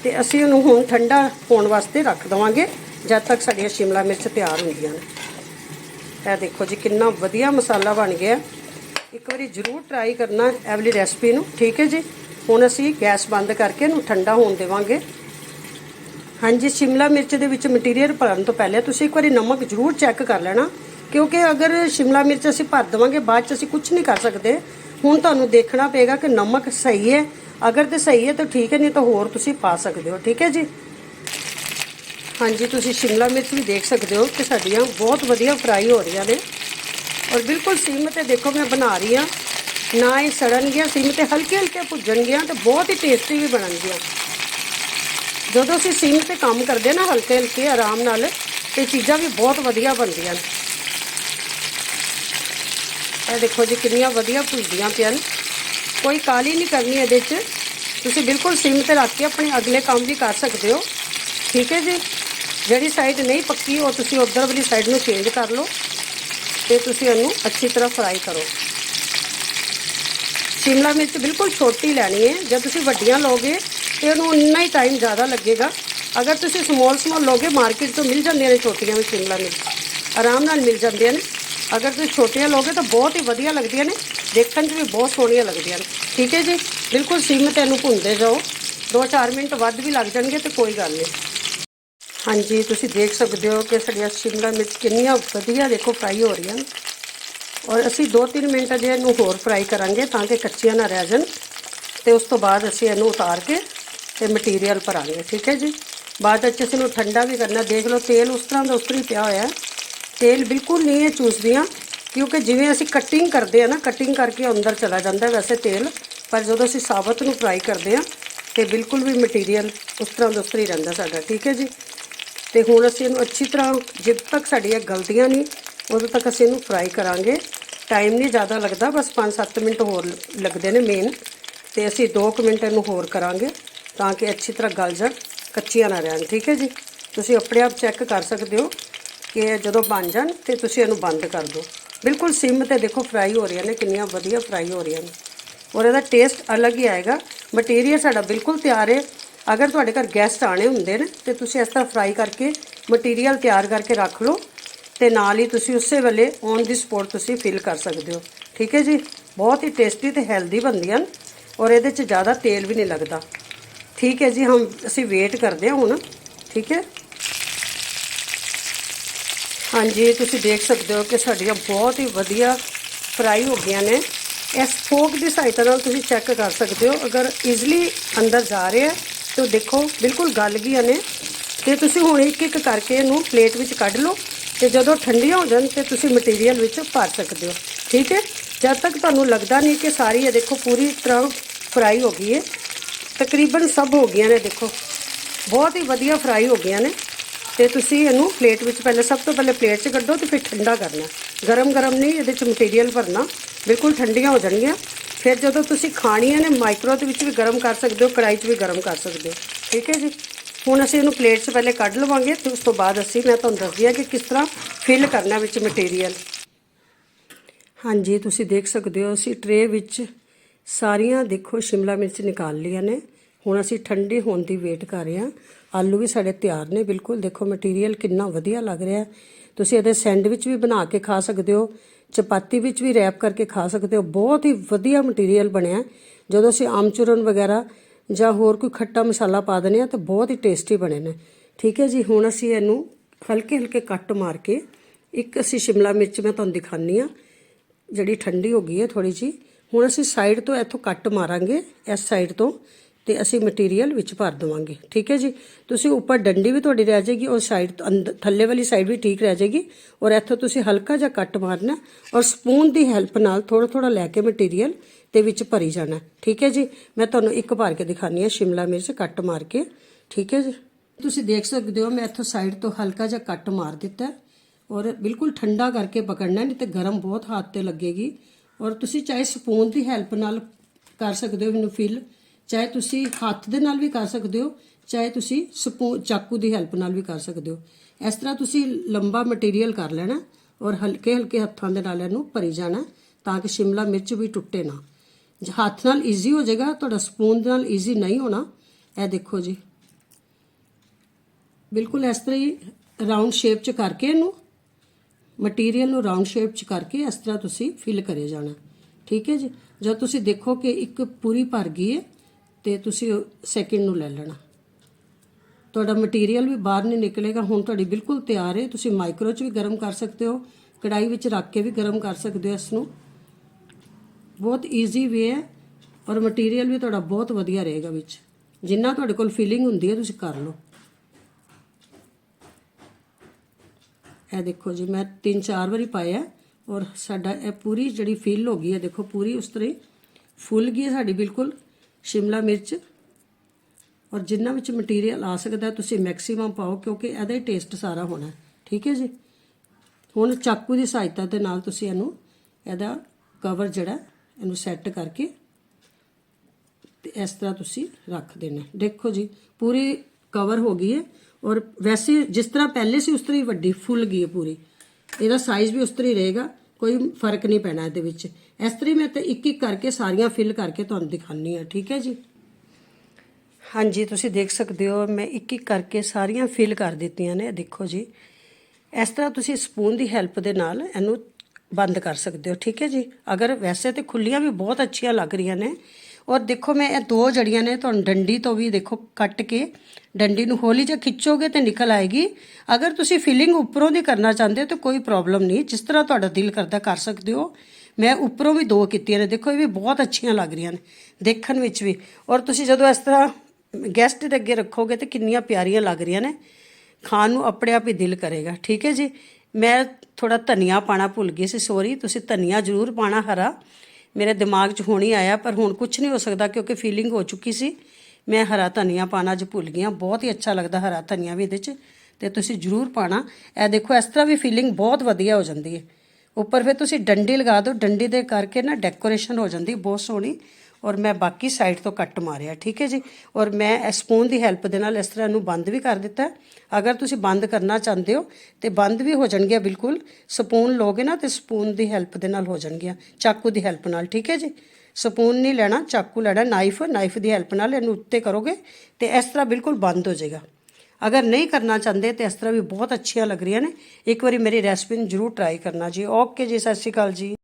ਤੇ ਅਸੀਂ ਉਹਨੂੰ ਹੁਣ ਠੰਡਾ ਹੋਣ ਵਾਸਤੇ ਰੱਖ ਦਵਾਂਗੇ, ਜਦ ਤੱਕ ਸਾਡੀਆਂ ਸ਼ਿਮਲਾ ਮਿਰਚ ਤਿਆਰ ਹੁੰਦੀਆਂ ਨੇ। ਇਹ ਦੇਖੋ ਜੀ, ਕਿੰਨਾ ਵਧੀਆ ਮਸਾਲਾ ਬਣ ਗਿਆ। ਇੱਕ ਵਾਰੀ ਜ਼ਰੂਰ ਟਰਾਈ ਕਰਨਾ ਇਹ ਵਾਲੀ ਰੈਸਪੀ ਨੂੰ, ਠੀਕ ਹੈ ਜੀ? ਹੁਣ ਅਸੀਂ ਗੈਸ ਬੰਦ ਕਰਕੇ ਇਹਨੂੰ ਠੰਡਾ ਹੋਣ ਦੇਵਾਂਗੇ। ਹਾਂਜੀ, ਸ਼ਿਮਲਾ ਮਿਰਚ ਦੇ ਵਿੱਚ ਮਟੀਰੀਅਲ ਭਰਨ ਤੋਂ ਪਹਿਲੇ ਤੁਸੀਂ ਇੱਕ ਵਾਰੀ ਨਮਕ ਜ਼ਰੂਰ ਚੈੱਕ ਕਰ ਲੈਣਾ, ਕਿਉਂਕਿ ਅਗਰ ਸ਼ਿਮਲਾ ਮਿਰਚ ਅਸੀਂ ਭਰ ਦੇਵਾਂਗੇ, ਬਾਅਦ ਚ ਅਸੀਂ ਕੁਝ ਨਹੀਂ ਕਰ ਸਕਦੇ। ਹੁਣ ਤੁਹਾਨੂੰ ਦੇਖਣਾ ਪਏਗਾ ਕਿ ਨਮਕ ਸਹੀ ਹੈ ਅਗਰ ਤੇ ਸਹੀ ਹੈ ਤਾਂ ਠੀਕ ਹੈ, ਨਹੀਂ ਤਾਂ ਹੋਰ ਤੁਸੀਂ ਪਾ ਸਕਦੇ ਹੋ। ਠੀਕ ਹੈ ਜੀ? ਹਾਂਜੀ, ਤੁਸੀਂ ਸ਼ਿਮਲਾ ਮਿਰਚ ਵੀ ਦੇਖ ਸਕਦੇ ਹੋ ਕਿ ਸਾਡੀਆਂ ਬਹੁਤ ਵਧੀਆ ਫਰਾਈ ਹੋ ਰਹੀਆਂ ਨੇ। ਔਰ ਬਿਲਕੁਲ ਸਿਮ ਤੇ ਦੇਖੋ ਮੈਂ ਬਣਾ ਰਹੀ ਹਾਂ। ਨਾ ਇਹ ਸੜਨਗੀਆਂ ਸਿਮ ਤੇ ਹਲਕੇ ਹਲਕੇ ਭੁੱਜਣਗੀਆਂ ਤੇ ਬਹੁਤ ਹੀ ਟੇਸਟੀ ਵੀ ਬਣਨਗੀਆਂ। ਜਦੋਂ ਅਸੀਂ ਸਿਮ ਤੇ ਕੰਮ ਕਰਦੇ ਨਾ ਹਲਕੇ ਹਲਕੇ ਆਰਾਮ ਨਾਲ, ਤੇ ਚੀਜ਼ਾਂ ਵੀ ਬਹੁਤ ਵਧੀਆ ਬਣਦੀਆਂ ਨੇ। ਇਹ ਦੇਖੋ ਜੀ, ਕਿੰਨੀਆਂ ਵਧੀਆ ਭੁੱਜਦੀਆਂ ਪਿਆ ਨੇ। ਕੋਈ ਕਾਲੀ ਨਹੀਂ ਕਰਨੀ ਇਹਦੇ 'ਚ। ਤੁਸੀਂ ਬਿਲਕੁਲ ਸਿਮ ਤੇ ਰੱਖ ਕੇ ਆਪਣੇ ਅਗਲੇ ਕੰਮ ਵੀ ਕਰ ਸਕਦੇ ਹੋ। ਠੀਕ ਹੈ ਜੀ? ਜਿਹੜੀ ਸਾਈਡ ਨਹੀਂ ਪੱਕੀ, ਉਹ ਤੁਸੀਂ ਉਧਰ ਵਾਲੀ ਸਾਈਡ ਨੂੰ ਚੇਂਜ ਕਰ ਲਓ ਤੇ ਤੁਸੀਂ ਇਹਨੂੰ ਅੱਛੀ ਤਰ੍ਹਾਂ ਫਰਾਈ ਕਰੋ। ਸ਼ਿਮਲਾ ਮਿਰਚ ਬਿਲਕੁਲ ਛੋਟੀ ਲੈਣੀ ਹੈ। ਜੇ ਤੁਸੀਂ ਵੱਡੀਆਂ ਲਓਗੇ, ਤੇ ਉਹਨੂੰ ਉਨਾ ਹੀ ਟਾਈਮ ਜ਼ਿਆਦਾ ਲੱਗੇਗਾ। ਅਗਰ ਤੁਸੀਂ ਸਮਾਲ ਸਮਾਲ ਲਓਗੇ ਮਾਰਕੀਟ ਤੋਂ ਮਿਲ ਜਾਂਦੀਆਂ ਨੇ ਛੋਟੀਆਂ ਵੀ ਸ਼ਿਮਲਾ ਮਿਰਚ। ਆਰਾਮ ਨਾਲ ਮਿਲ ਜਾਂਦੀਆਂ ਨੇ। ਅਗਰ ਤੁਸੀਂ ਛੋਟੀਆਂ ਲਓਗੇ ਤਾਂ ਬਹੁਤ ਹੀ ਵਧੀਆ ਲੱਗਦੀਆਂ ਨੇ। ਦੇਖਣ 'ਚ ਵੀ ਬਹੁਤ ਸੋਹਣੀਆਂ ਲੱਗਦੀਆਂ ਨੇ। ਠੀਕ ਹੈ ਜੀ? ਬਿਲਕੁਲ ਸਿਮ ਤੇ ਇਹਨੂੰ ਭੁੰਨਦੇ ਜਾਓ। 2-4 ਮਿੰਟ ਵੱਧ ਵੀ ਲੱਗ ਜਾਣਗੇ ਤੇ ਕੋਈ ਗੱਲ ਨਹੀਂ। ਹਾਂਜੀ, ਤੁਸੀਂ ਦੇਖ ਸਕਦੇ ਹੋ ਕਿ ਸਾਡੀਆਂ ਸ਼ਿਮਲਾ ਮਿਰਚ ਕਿੰਨੀਆਂ ਵਧੀਆ ਦੇਖੋ ਫਰਾਈ ਹੋ ਰਹੀਆਂ ਨੇ। ਔਰ ਅਸੀਂ 2-3 ਮਿੰਟ ਅਜੇ ਇਹਨੂੰ ਹੋਰ ਫਰਾਈ ਕਰਾਂਗੇ ਤਾਂ ਕਿ ਕੱਚੀਆਂ ਨਾ ਰਹਿ ਜਾਣ। ਤੇ ਉਸ ਤੋਂ ਬਾਅਦ ਅਸੀਂ ਇਹਨੂੰ ਉਤਾਰ ਕੇ ਤੇ ਮਟੀਰੀਅਲ ਭਰਾਂਗੇ। ਠੀਕ ਹੈ ਜੀ? ਬਾਅਦ ਵਿੱਚ ਅਸੀਂ ਇਹਨੂੰ ਠੰਡਾ ਵੀ ਕਰਨਾ। ਦੇਖ ਲਓ, ਤੇਲ ਉਸ ਤਰ੍ਹਾਂ ਦਾ ਉਸ ਤਰ੍ਹਾਂ ਹੀ ਪਿਆ ਹੋਇਆ ਤੇਲ ਬਿਲਕੁਲ ਨਹੀਂ ਹੈ ਚੂਸਦੀਆਂ। ਕਿਉਂਕਿ ਜਿਵੇਂ ਅਸੀਂ ਕਟਿੰਗ ਕਰਦੇ ਆ ਨਾ ਕਟਿੰਗ ਕਰਕੇ ਅੰਦਰ ਚਲਾ ਜਾਂਦਾ ਵੈਸੇ ਤੇਲ, ਪਰ ਜਦੋਂ ਅਸੀਂ ਸਾਬਤ ਨੂੰ ਫਰਾਈ ਕਰਦੇ ਆ ਤੇ ਬਿਲਕੁਲ ਵੀ ਮਟੀਰੀਅਲ ਉਸ ਤਰ੍ਹਾਂ ਦਾ ਉਸ ਤਰ੍ਹਾਂ ਹੀ ਰਹਿੰਦਾ ਸਾਡਾ, ਠੀਕ ਹੈ ਜੀ? ਤੇ ਹੁਣ ਅਸੀਂ ਇਹਨੂੰ ਅੱਛੀ ਤਰ੍ਹਾਂ, ਜਿੱਦ ਤੱਕ ਸਾਡੀਆਂ ਗਲਤੀਆਂ ਨਹੀਂ, ਉਦੋਂ ਤੱਕ ਅਸੀਂ ਇਹਨੂੰ ਫਰਾਈ ਕਰਾਂਗੇ। ਟਾਈਮ ਨਹੀਂ ਜ਼ਿਆਦਾ ਲੱਗਦਾ, ਬਸ 5-7 ਮਿੰਟ ਹੋਰ ਲੱਗਦੇ ਨੇ ਮੇਨ ਤੇ ਅਸੀਂ 2 ਮਿੰਟ ਇਹਨੂੰ ਹੋਰ ਕਰਾਂਗੇ, ਤਾਂ ਕਿ ਅੱਛੀ ਤਰ੍ਹਾਂ ਗਲ ਜਾਣ, ਕੱਚੀਆਂ ਨਾ ਰਹਿਣ, ਠੀਕ ਹੈ ਜੀ? ਤੁਸੀਂ ਆਪਣੇ ਆਪ ਚੈੱਕ ਕਰ ਸਕਦੇ ਹੋ ਕਿ ਇਹ ਜਦੋਂ ਬਣ ਜਾਣ, ਤੇ ਤੁਸੀਂ ਇਹਨੂੰ ਬੰਦ ਕਰ ਦਿਓ। ਬਿਲਕੁਲ ਸਿਮ ਤੇ ਦੇਖੋ ਫਰਾਈ ਹੋ ਰਹੀਆਂ ਨੇ, ਕਿੰਨੀਆਂ ਵਧੀਆ ਫਰਾਈ ਹੋ ਰਹੀਆਂ ਨੇ। ਔਰ ਇਹਦਾ ਟੇਸਟ ਅਲੱਗ ਹੀ ਆਏਗਾ। ਮਟੀਰੀਅਲ ਸਾਡਾ ਬਿਲਕੁਲ ਤਿਆਰ ਹੈ। ਅਗਰ ਤੁਹਾਡੇ ਘਰ ਗੈਸਟ ਆਣੇ ਹੁੰਦੇ ਨੇ, ਤੇ ਤੁਸੀਂ ਇਸ ਤਰ੍ਹਾਂ ਫਰਾਈ ਕਰਕੇ ਮਟੀਰੀਅਲ ਤਿਆਰ ਕਰਕੇ ਰੱਖ ਲਓ। ਤੇ ਨਾਲ ਹੀ ਤੁਸੀਂ ਉਸੇ ਵੇਲੇ ਔਨ ਦੀ ਸਪੋਟ ਤੁਸੀਂ ਫਿਲ ਕਰ ਸਕਦੇ ਹੋ। ਠੀਕ ਹੈ ਜੀ? ਬਹੁਤ ਹੀ ਟੇਸਟੀ ਤੇ ਹੈਲਦੀ ਬਣਦੀਆਂ ਔਰ ਇਹਦੇ 'ਚ ਜ਼ਿਆਦਾ ਤੇਲ ਵੀ ਨਹੀਂ ਲੱਗਦਾ। ਠੀਕ ਹੈ ਜੀ, ਹਮ ਅਸੀਂ ਵੇਟ ਕਰਦੇ ਹਾਂ ਹੁਣ। ਠੀਕ ਹੈ? ਹਾਂਜੀ, ਤੁਸੀਂ ਦੇਖ ਸਕਦੇ ਹੋ ਕਿ ਸਾਡੀਆਂ ਬਹੁਤ ਹੀ ਵਧੀਆ ਫਰਾਈ ਹੋ ਗਈਆਂ ਨੇ। ਇਸ ਫੋਕ ਦੀ ਸਹਾਇਤਾ ਨਾਲ ਤੁਸੀਂ ਚੈੱਕ ਕਰ ਸਕਦੇ ਹੋ। ਅਗਰ ਈਜ਼ਲੀ ਅੰਦਰ ਜਾ ਰਿਹਾ ਤਾਂ ਦੇਖੋ, ਬਿਲਕੁਲ ਗਲ ਗਈਆਂ ਨੇ। ਤੇ ਤੁਸੀਂ ਹੁਣ ਇੱਕ ਇੱਕ ਕਰਕੇ ਇਹਨੂੰ ਪਲੇਟ ਵਿੱਚ ਕੱਢ ਲਓ ਤੇ ਜਦੋਂ ਠੰਡੀਆਂ ਹੋ ਜਾਣ ਤੇ ਤੁਸੀਂ ਮਟੀਰੀਅਲ ਵਿੱਚ ਭਰ ਸਕਦੇ ਹੋ। ਠੀਕ ਹੈ? ਜਦ ਤੱਕ ਤੁਹਾਨੂੰ ਲੱਗਦਾ ਨਹੀਂ ਕਿ ਸਾਰੀ ਇਹ ਦੇਖੋ ਪੂਰੀ ਤਰ੍ਹਾਂ ਫਰਾਈ ਹੋ ਗਈ ਹੈ, ਤਕਰੀਬਨ ਸਭ ਹੋ ਗਈਆਂ ਨੇ, ਦੇਖੋ। ਬਹੁਤ ਹੀ ਵਧੀਆ ਫਰਾਈ ਹੋ ਗਈਆਂ ਨੇ। ਤੇ ਤੁਸੀਂ ਇਹਨੂੰ ਪਲੇਟ ਵਿੱਚ ਪਹਿਲੇ ਸਭ ਤੋਂ ਪਹਿਲੇ ਪਲੇਟ 'ਚ ਕੱਢੋ ਤੇ ਫਿਰ ਠੰਡਾ ਕਰਨਾ। ਗਰਮ ਗਰਮ ਨਹੀਂ, ਇਹਦੇ 'ਚ ਮਟੀਰੀਅਲ ਭਰਨਾ। ਬਿਲਕੁਲ ਠੰਡੀਆਂ ਹੋ ਜਾਣਗੀਆਂ। ਫਿਰ ਜਦੋਂ ਤੁਸੀਂ ਖਾਣੀਆਂ ਨੇ ਮਾਈਕਰੋ ਦੇ ਵਿੱਚ ਵੀ ਗਰਮ ਕਰ ਸਕਦੇ ਹੋ ਕੜਾਈ 'ਚ ਵੀ ਗਰਮ ਕਰ ਸਕਦੇ ਹੋ। ਠੀਕ ਹੈ ਜੀ? ਹੁਣ ਅਸੀਂ ਇਹਨੂੰ ਪਲੇਟ 'ਚ ਪਹਿਲੇ ਕੱਢ ਲਵਾਂਗੇ ਤੇ ਉਸ ਤੋਂ ਬਾਅਦ ਅਸੀਂ, ਮੈਂ ਤੁਹਾਨੂੰ ਦੱਸਦੀ ਹਾਂ ਕਿ ਕਿਸ ਤਰ੍ਹਾਂ ਫਿਲ ਕਰਨਾ ਵਿੱਚ ਮਟੀਰੀਅਲ ਹਾਂਜੀ, ਤੁਸੀਂ ਦੇਖ ਸਕਦੇ ਹੋ, ਅਸੀਂ ਟਰੇ ਵਿੱਚ ਸਾਰੀਆਂ ਦੇਖੋ, ਸ਼ਿਮਲਾ ਮਿਰਚ ਨਿਕਾਲ ਲਈਆਂ ਨੇ। ਹੁਣ ਅਸੀਂ ਠੰਡੇ ਹੋਣ ਦੀ ਵੇਟ ਕਰ ਰਹੇ ਹਾਂ। ਆਲੂ ਵੀ ਸਾਡੇ ਤਿਆਰ ਨੇ, ਬਿਲਕੁਲ। ਦੇਖੋ ਮਟੀਰੀਅਲ ਕਿੰਨਾ ਵਧੀਆ ਲੱਗ ਰਿਹਾ। ਤੁਸੀਂ ਇਹਦੇ ਸੈਂਡਵਿਚ ਵੀ ਬਣਾ ਕੇ ਖਾ ਸਕਦੇ ਹੋ, ਚਪਾਤੀ ਵਿੱਚ ਵੀ ਰੈਪ ਕਰਕੇ ਖਾ ਸਕਦੇ ਹੋ। ਬਹੁਤ ਹੀ ਵਧੀਆ ਮਟੀਰੀਅਲ ਬਣਿਆ। ਜਦੋਂ ਅਸੀਂ ਆਮਚੂਰਨ ਵਗੈਰਾ ਜਾਂ ਹੋਰ ਕੋਈ ਖੱਟਾ ਮਸਾਲਾ ਪਾ ਦਿੰਦੇ ਆ ਤਾਂ ਬਹੁਤ ਹੀ ਟੇਸਟੀ ਬਣੇ ਨੇ। ਠੀਕ ਹੈ ਜੀ, ਹੁਣ ਅਸੀਂ ਇਹਨੂੰ ਹਲਕੇ ਹਲਕੇ ਕੱਟ ਮਾਰ ਕੇ, ਇੱਕ ਅਸੀਂ ਸ਼ਿਮਲਾ ਮਿਰਚ ਮੈਂ ਤੁਹਾਨੂੰ ਦਿਖਾਨੀ ਆ ਜਿਹੜੀ ਠੰਡੀ ਹੋ ਗਈ ਹੈ ਥੋੜੀ ਜੀ ਹੁਣ ਅਸੀਂ ਸਾਈਡ ਤੋਂ ਇੱਥੋਂ ਕੱਟ ਮਾਰਾਂਗੇ, ਇਸ ਸਾਈਡ ਤੋਂ। ਤੇ ਅਸੀਂ ਮਟੀਰੀਅਲ ਵਿੱਚ ਭਰ ਦਵਾਂਗੇ। ਠੀਕ ਹੈ ਜੀ? ਤੁਸੀਂ ਉੱਪਰ ਡੰਡੀ ਵੀ ਤੁਹਾਡੀ ਰਹਿ ਜਾਏਗੀ ਔਰ ਸਾਈਡ ਤੋਂ ਅੰਦਰ ਥੱਲੇ ਵਾਲੀ ਸਾਈਡ ਵੀ ਠੀਕ ਰਹਿ ਜਾਏਗੀ ਔਰ ਇੱਥੋਂ ਤੁਸੀਂ ਹਲਕਾ ਜਿਹਾ ਕੱਟ ਮਾਰਨਾ ਔਰ ਸਪੂਨ ਦੀ ਹੈਲਪ ਨਾਲ ਥੋੜਾ ਥੋੜਾ ਲੈ ਕੇ ਮਟੀਰੀਅਲ ਤੇ ਵਿੱਚ ਭਰੀ ਜਾਣਾ। ਠੀਕ ਹੈ ਜੀ? ਮੈਂ ਤੁਹਾਨੂੰ ਇੱਕ ਭਰ ਕੇ ਦਿਖਾਨੀ ਆ ਸ਼ਿਮਲਾ ਮਿਰਚ ਕੱਟ ਮਾਰ ਕੇ। ਠੀਕ ਹੈ ਜੀ? ਤੁਸੀਂ ਦੇਖ ਸਕਦੇ ਹੋ, ਮੈਂ ਇੱਥੋਂ ਸਾਈਡ ਤੋਂ ਹਲਕਾ ਜਿਹਾ ਕੱਟ ਮਾਰ ਦਿੱਤਾ ਔਰ ਬਿਲਕੁਲ ਠੰਡਾ ਕਰਕੇ ਪਕੜਨਾ, ਨਹੀਂ ਤੇ ਗਰਮ ਬਹੁਤ ਹੱਥ ਤੇ ਲੱਗੇਗੀ ਔਰ ਤੁਸੀਂ ਚਾਹੇ ਸਪੂਨ ਦੀ ਹੈਲਪ ਨਾਲ ਕਰ ਸਕਦੇ ਹੋ ਇਹਨੂੰ ਫਿਲ ਚਾਹੇ ਤੁਸੀਂ ਹੱਥ ਦੇ ਨਾਲ ਵੀ ਕਰ ਸਕਦੇ ਹੋ, ਚਾਹੇ ਤੁਸੀਂ ਸਪੂ, ਚਾਕੂ ਦੀ ਹੈਲਪ ਨਾਲ ਵੀ ਕਰ ਸਕਦੇ ਹੋ। ਇਸ ਤਰ੍ਹਾਂ ਤੁਸੀਂ ਲੰਬਾ ਮਟੀਰੀਅਲ ਕਰ ਲੈਣਾ ਔਰ ਹਲਕੇ ਹਲਕੇ ਹੱਥਾਂ ਦੇ ਨਾਲ ਇਹਨੂੰ ਭਰੀ ਜਾਣਾ ਤਾਂ ਕਿ ਸ਼ਿਮਲਾ ਮਿਰਚ ਵੀ ਟੁੱਟੇ ਨਾ। ਜੇ ਹੱਥ ਨਾਲ ਈਜ਼ੀ ਹੋ ਜਾਏਗਾ, ਤੁਹਾਡਾ ਸਪੂਨ ਦੇ ਨਾਲ ਈਜ਼ੀ ਨਹੀਂ ਹੋਣਾ। ਇਹ ਦੇਖੋ ਜੀ। ਬਿਲਕੁਲ ਇਸ ਤਰ੍ਹਾਂ ਹੀ ਰਾਉਂਡ ਸ਼ੇਪ ਚ ਕਰਕੇ ਇਹਨੂੰ ਮਟੀਰੀਅਲ ਨੂੰ ਰਾਉਂਡ ਸ਼ੇਪ ਚ ਕਰਕੇ ਇਸ ਤਰ੍ਹਾਂ ਤੁਸੀਂ ਫਿਲ ਕਰੇ ਜਾਣਾ। ਠੀਕ ਹੈ ਜੀ? ਜਦ ਤੁਸੀਂ ਦੇਖੋ ਕਿ ਇੱਕ ਪੂਰੀ ਭਰ ਗਈ ਹੈ ਤੇ ਤੁਸੀਂ ਸੈਕਿੰਡ ਨੂੰ ਲੈ ਲੈਣਾ। ਤੁਹਾਡਾ ਮਟੀਰੀਅਲ ਵੀ ਬਾਹਰ ਨਹੀਂ ਨਿਕਲੇਗਾ, ਹੁਣ ਤੁਹਾਡੀ ਬਿਲਕੁਲ ਤਿਆਰ ਹੈ। ਤੁਸੀਂ ਮਾਈਕਰੋ 'ਚ ਵੀ ਗਰਮ ਕਰ ਸਕਦੇ ਹੋ ਕੜਾਈ ਵਿੱਚ ਰੱਖ ਕੇ ਵੀ ਗਰਮ ਕਰ ਸਕਦੇ ਹੋ ਇਸ ਨੂੰ ਬਹੁਤ ਈਜ਼ੀ ਵੇ ਹੈ ਔਰ ਮਟੀਰੀਅਲ ਵੀ ਤੁਹਾਡਾ ਬਹੁਤ ਵਧੀਆ ਰਹੇਗਾ ਵਿੱਚ। ਜਿੰਨਾ ਤੁਹਾਡੇ ਕੋਲ ਫੀਲਿੰਗ ਹੁੰਦੀ ਹੈ, ਤੁਸੀਂ ਕਰ ਲਓ। ਇਹ ਦੇਖੋ ਜੀ, ਮੈਂ ਤਿੰਨ ਚਾਰ ਵਾਰੀ ਪਾਇਆ ਔਰ ਸਾਡਾ ਇਹ ਪੂਰੀ ਜਿਹੜੀ ਫਿਲ ਹੋ ਗਈ ਹੈ, ਦੇਖੋ ਪੂਰੀ ਉਸ ਤਰ੍ਹਾਂ ਹੀ ਫੁੱਲ ਗਈ ਹੈ ਸਾਡੀ ਬਿਲਕੁਲ। ਸ਼ਿਮਲਾ ਮਿਰਚ। ਔਰ ਜਿੰਨਾ ਵਿੱਚ ਮਟੀਰੀਅਲ ਆ ਸਕਦਾ, ਤੁਸੀਂ ਮੈਕਸਿਮਮ ਪਾਓ, ਕਿਉਂਕਿ ਇਹਦਾ ਹੀ ਟੇਸਟ ਸਾਰਾ ਹੋਣਾ। ਠੀਕ ਹੈ ਜੀ? ਹੁਣ ਚਾਕੂ ਦੀ ਸਹਾਇਤਾ ਦੇ ਨਾਲ ਤੁਸੀਂ ਇਹਨੂੰ, ਇਹਦਾ ਕਵਰ ਜਿਹੜਾ, ਇਹਨੂੰ ਸੈੱਟ ਕਰਕੇ ਤੇ ਇਸ ਤਰ੍ਹਾਂ ਤੁਸੀਂ ਰੱਖ ਦੇਣਾ। ਦੇਖੋ ਜੀ, ਪੂਰੀ ਕਵਰ ਹੋ ਗਈ ਹੈ। ਔਰ ਵੈਸੇ ਜਿਸ ਤਰ੍ਹਾਂ ਪਹਿਲੇ ਸੀ, ਉਸ ਤਰ੍ਹਾਂ ਹੀ ਵੱਡੀ ਫੁੱਲ ਗਈ ਹੈ ਪੂਰੀ। ਇਹਦਾ ਸਾਈਜ਼ ਵੀ ਉਸ ਤਰ੍ਹਾਂ ਹੀ ਰਹੇਗਾ। ਕੋਈ ਫ਼ਰਕ ਨਹੀਂ ਪੈਣਾ ਇਹਦੇ ਵਿੱਚ। ਇਸ ਤਰ੍ਹਾਂ ਹੀ ਮੈਂ ਤੇ ਇੱਕ ਇੱਕ ਕਰਕੇ ਸਾਰੀਆਂ ਫਿਲ ਕਰਕੇ ਤੁਹਾਨੂੰ ਦਿਖਾਣੀ ਆ ਠੀਕ ਹੈ ਜੀ? ਹਾਂਜੀ, ਤੁਸੀਂ ਦੇਖ ਸਕਦੇ ਹੋ, ਮੈਂ ਇੱਕ ਇੱਕ ਕਰਕੇ ਸਾਰੀਆਂ ਫਿਲ ਕਰ ਦਿੱਤੀਆਂ ਨੇ ਦੇਖੋ ਜੀ। ਇਸ ਤਰ੍ਹਾਂ ਤੁਸੀਂ ਸਪੂਨ ਦੀ ਹੈਲਪ ਦੇ ਨਾਲ ਇਹਨੂੰ ਬੰਦ ਕਰ ਸਕਦੇ ਹੋ, ਠੀਕ ਹੈ ਜੀ? ਅਗਰ ਵੈਸੇ ਤੇ ਖੁੱਲੀਆਂ ਵੀ ਬਹੁਤ ਅੱਛੀਆਂ ਲੱਗ ਰਹੀਆਂ ਨੇ ਔਰ ਦੇਖੋ ਮੈਂ ਇਹ ਦੋ ਜੜੀਆਂ ਨੇ ਤੁਹਾਨੂੰ ਡੰਡੀ ਤੋਂ ਵੀ ਦੇਖੋ ਕੱਟ ਕੇ ਡੰਡੀ ਨੂੰ ਹੌਲੀ ਜਿਹਾ ਖਿੱਚੋਗੇ ਤੇ ਨਿਕਲ ਆਏਗੀ। ਅਗਰ ਤੁਸੀਂ ਫਿਲਿੰਗ ਉੱਪਰੋਂ ਦੀ ਕਰਨਾ ਚਾਹੁੰਦੇ ਹੋ ਤਾਂ ਕੋਈ ਪ੍ਰੋਬਲਮ ਨਹੀਂ। ਜਿਸ ਤਰ੍ਹਾਂ ਤੁਹਾਡਾ ਦਿਲ ਕਰਦਾ ਕਰ ਸਕਦੇ ਹੋ। ਮੈਂ ਉੱਪਰੋਂ ਵੀ ਦੋ ਕੀਤੀਆਂ ਨੇ। ਦੇਖੋ ਇਹ ਵੀ ਬਹੁਤ ਅੱਛੀਆਂ ਲੱਗ ਰਹੀਆਂ ਨੇ ਦੇਖਣ ਵਿੱਚ ਵੀ। ਔਰ ਤੁਸੀਂ ਜਦੋਂ ਇਸ ਤਰ੍ਹਾਂ ਗੈਸਟ ਦੇ ਅੱਗੇ ਰੱਖੋਗੇ ਤੇ ਕਿੰਨੀਆਂ ਪਿਆਰੀਆਂ ਲੱਗ ਰਹੀਆਂ ਨੇ। ਖਾਣ ਨੂੰ ਆਪਣੇ ਆਪ ਹੀ ਦਿਲ ਕਰੇਗਾ। ਠੀਕ ਹੈ ਜੀ? ਮੈਂ ਥੋੜਾ ਧਨੀਆ ਪਾਣਾ ਭੁੱਲ ਗਈ ਸੀ। ਸੋਰੀ ਤੁਸੀਂ ਧਨੀਆ ਜ਼ਰੂਰ ਪਾਣਾ ਹਰਾ। ਮੇਰੇ ਦਿਮਾਗ 'ਚ ਹੋਣੀ ਆਇਆ, ਪਰ ਹੁਣ ਕੁਝ ਨਹੀਂ ਹੋ ਸਕਦਾ ਕਿਉਂਕਿ ਫੀਲਿੰਗ ਹੋ ਚੁੱਕੀ ਸੀ। ਮੈਂ ਹਰਾ ਧਨੀਆ ਪਾਣਾ ਅੱਜ ਭੁੱਲ ਗਈ ਹਾਂ। ਬਹੁਤ ਹੀ ਅੱਛਾ ਲੱਗਦਾ ਹਰਾ ਧਨੀਆ ਵੀ ਇਹਦੇ 'ਚ। ਤੇ ਤੁਸੀਂ ਜ਼ਰੂਰ ਪਾਣਾ ਇਹ ਦੇਖੋ, ਇਸ ਤਰ੍ਹਾਂ ਵੀ ਫੀਲਿੰਗ ਬਹੁਤ ਵਧੀਆ ਹੋ ਜਾਂਦੀ ਹੈ। ਉੱਪਰ ਫਿਰ ਤੁਸੀਂ ਡੰਡੀ ਲਗਾ ਦਿਓ। ਡੰਡੀ ਦੇ ਕਰਕੇ ਨਾ ਡੈਕੋਰੇਸ਼ਨ ਹੋ ਜਾਂਦੀ, ਬਹੁਤ ਸੋਹਣੀ। ਔਰ ਮੈਂ ਬਾਕੀ ਸਾਈਡ ਤੋਂ ਕੱਟ ਮਾਰਿਆ, ਠੀਕ ਹੈ ਜੀ? ਔਰ ਮੈਂ ਸਪੂਨ ਦੀ ਹੈਲਪ ਦੇ ਨਾਲ ਇਸ ਤਰ੍ਹਾਂ ਇਹਨੂੰ ਬੰਦ ਵੀ ਕਰ ਦਿੱਤਾ। ਅਗਰ ਤੁਸੀਂ ਬੰਦ ਕਰਨਾ ਚਾਹੁੰਦੇ ਹੋ, ਤੇ ਬੰਦ ਵੀ ਹੋ ਜਾਣਗੀਆਂ ਬਿਲਕੁਲ। ਸਪੂਨ ਲੋਗੇ ਨਾ, ਤੇ ਸਪੂਨ ਦੀ ਹੈਲਪ ਦੇ ਨਾਲ ਹੋ ਜਾਣਗੀਆਂ। ਚਾਕੂ ਦੀ ਹੈਲਪ ਨਾਲ, ਠੀਕ ਹੈ ਜੀ? ਸਪੂਨ ਨਹੀਂ ਲੈਣਾ, ਚਾਕੂ ਲੈਣਾ ਨਾਈਫ ਨਾਈਫ ਦੀ ਹੈਲਪ ਨਾਲ ਇਹਨੂੰ ਉੱਤੇ ਕਰੋਗੇ, ਤੇ ਇਸ ਤਰ੍ਹਾਂ ਬਿਲਕੁਲ ਬੰਦ ਹੋ ਜਾਏਗਾ। ਅਗਰ ਨਹੀਂ ਕਰਨਾ ਚਾਹੁੰਦੇ, ਤੇ ਇਸ ਤਰ੍ਹਾਂ ਵੀ ਬਹੁਤ ਅੱਛੀਆਂ ਲੱਗ ਰਹੀਆਂ ਨੇ। ਇੱਕ ਵਾਰੀ ਮੇਰੀ ਰੈਸਪੀ ਨੂੰ ਜਰੂਰ ਟਰਾਈ ਕਰਨਾ ਜੀ। ਓਕੇ ਜੀ, ਸਤਿ ਸ਼੍ਰੀ ਅਕਾਲ ਜੀ।